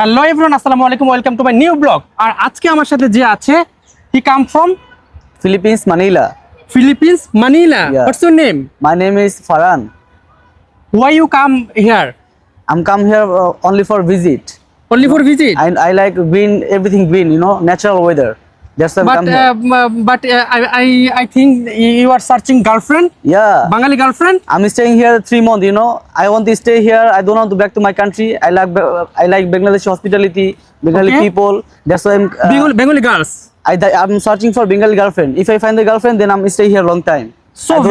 Hello everyone আসসালামু আলাইকুম welcome to my new blog আর আজকে আমার সাথে যে আছে he come from Philippines, Manila. Philippines Manila. What's your name My name is Farhan. why you come here I'm come here uh, only for visit. only for visit and I like green, everything green, you know, natural weather. Why I'm but come here. But I I I think you are searching girlfriend yeah, Bangali girlfriend I'm staying here three months. You know, I want to stay here. I don't want to back to my country. I like I like Bangladesh hospitality, Bengali Okay. people. That's why I'm. Uh, Bengali Bengali girls I, I'm searching for Bengali girlfriend. If I find the girlfriend, then I'm stay here long time. So I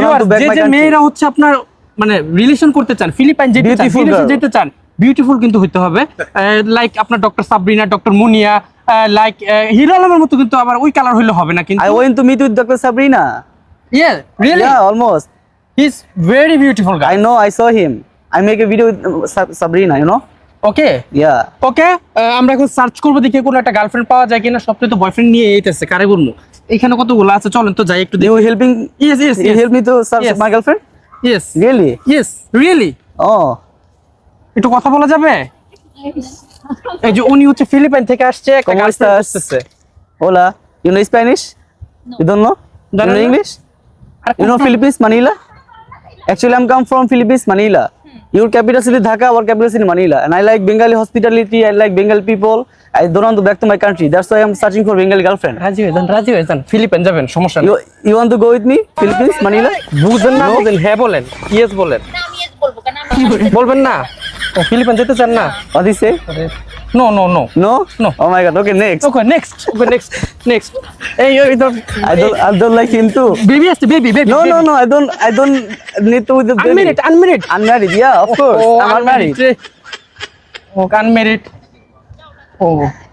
যে যে. মেয়েরা হচ্ছে আপনার মানে relation করতে চান Philippine যেতে চান Beautiful যেতে চান বিউটিফুল কিন্তু হইতে হবে লাইক আপনার doctor Sabrina doctor Munia like hero আলমের মতো কিন্তু আবার ওই কালার হইলে হবে না কিন্তু I went to meet with Dr. Sabrina. Yeah really Yeah, almost. He is very beautiful guy. I saw him. I make a video with uh, Sab- Sabrina. You know. Okay Yeah. Okay আমরা এখন search করব দেখি কোনো একটা girlfriend পাওয়া যায় কিনা সবচেয়ে তো বয়ফ্রেন্ড নিয়ে এইতেছে কারে বলব এখানে কতগুলো আছে চলেন তো যাই একটু You helping? Yes yes You help me to search Yes. my girlfriend? Yes Really? Yes really Oh. একটু কথা বলা যাবে এই যে উনি হচ্ছে ফিলিপাইন থেকে আসছে একটা Hola. You know Spanish? You don't know? You Don't know know? English? R You know কোন- Philippines, Manila? Actually, I'm come from Philippines, Manila. Your capital city Dhaka, our capital city Manila. And I like Bengali hospitality. I like Bengali people. I don't want to back to my country. That's why I'm searching for Bengali girlfriend. রাজি হয়ে যান রাজি হয়ে যান Philippine যাবেন সমস্যা You you want to go with me? Philippines, Manila? বুঝেন না? বুঝেন হ্যাঁ বলেন ইয়েস বলেন না আমি yes বলব কেন আমি বলবেন না ও ফিলিপাইন যেতে চান না? অদিসে? No no no okay next next next next এই you don't I I don't like him to baby ask baby baby no no I don't I don't need to the minute an minute an marry yeah of course I can merit oh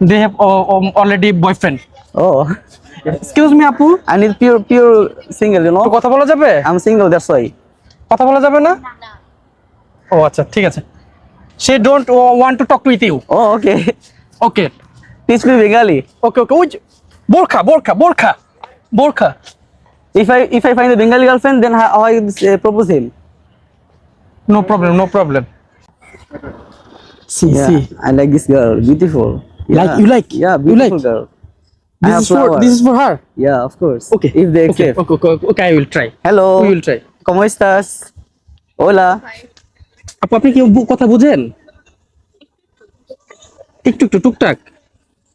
they have already boyfriend oh excuse me আপু I need pure pure single you কথা বলা যাবে? I single that's why কথা বলা যাবে না। ও আচ্ছা ঠিক আছে। she don't want to talk with you. Oh, okay. Okay. Teach me Bengali. Okay, okay. Which? Borka, Borka, Borka, Borka. If I if I find a Bengali girlfriend, then I will uh, propose him? No problem, no problem. See, yeah, see. I like this girl, beautiful. Yeah. Like you like? Yeah, beautiful like. girl. This is for this is for her. Yeah, of course. Okay. If they okay, accept. Okay, okay, okay, I will try. Hello. We will try. ¿Cómo estás? Hola. Hi. আপু আপনি কি কথা বুঝেন একটু একটু টুকটাক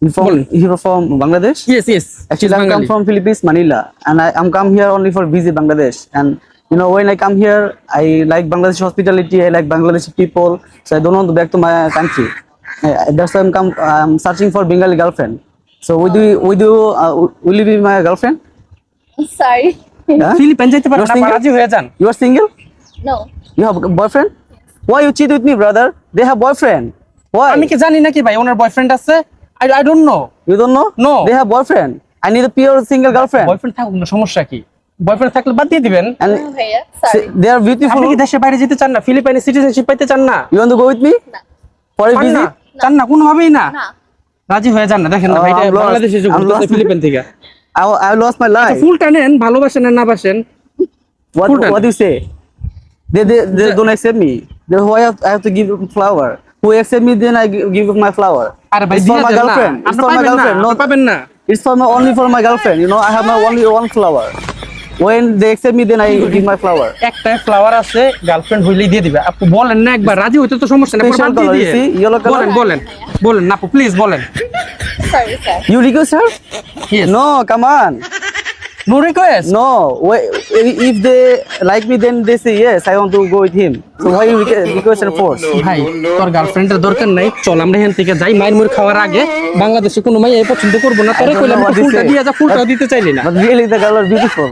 You from you're from Bangladesh? Yes yes Actually, I'm come from Philippines, Manila, and I, I'm come here only for visit Bangladesh. And you know, when I come here, I like Bangladesh hospitality. I like Bangladeshi people, so I don't want to back to my country. Uh, that's why I'm come. I'm searching for Bengali girlfriend. So would you would you uh, will you be my girlfriend? Sorry Huh? Philippine যাইতে পারেন single? হয়ে You are single? No You have a boyfriend? Why you cheat with me, brother? They have boyfriend. Why? আমি কি জানি নাকি ভাই ওনার boyfriend আছে I I don't know You don't know? No. They have boyfriend. I need a pure single girlfriend. Boyfriend থাকুক না সমস্যা কি বয়ফ্রেন্ড থাকলে বাদ দিয়ে দিবেন And ভাইয়া সরি they are beautiful. আপনি কি দেশের বাইরে যেতে চান না ফিলিপাইনে সিটিজেনশিপ পাইতে চান না You want to go with me না for a চান visit? চান না কোনোভাবেই না না রাজি হয়ে যান না দেখেন না Oh, ভাই. বাংলাদেশে যে ঘুরতেছে ফিলিপাইন থেকে I, I lost my life. ফুলটা নেন ভালোবাসেন আর না বাসেন What what do you say? They they, they The- don't accept me. Then why I have, I have to give them flower? Who accept me then I gi- give them my flower. it's for my না girlfriend. It's for my girlfriend. আপনি No, it's for my only for my girlfriend. You know I have my only one flower. When they accept me then I give my flower. একটা flower আছে girlfriend হইলেই দিয়ে দিবে আপু বলেন না একবার রাজি হইতে তো সমস্যা নেই বাদ দিয়ে দিয়ে? Yellow color? বলেন বলেন বলেন না আপু প্লিজ বলেন sorry sir You request her? Yes. No, come on. request? No. If they like me then they say yes I want to go with him. So why you request, her force? ভাই তোর গার্লফ্রেন্ডের দরকার নাই চল আমরা এখান থেকে যাই মায়ের মুড়ি খাওয়ার আগে বাংলাদেশে কোনো মাই এই পছন্দ করব না তোরে I don't কইলাম ফুলটা. দিয়ে যা ফুলটাও দিতে চাইলি না really the girl are beautiful.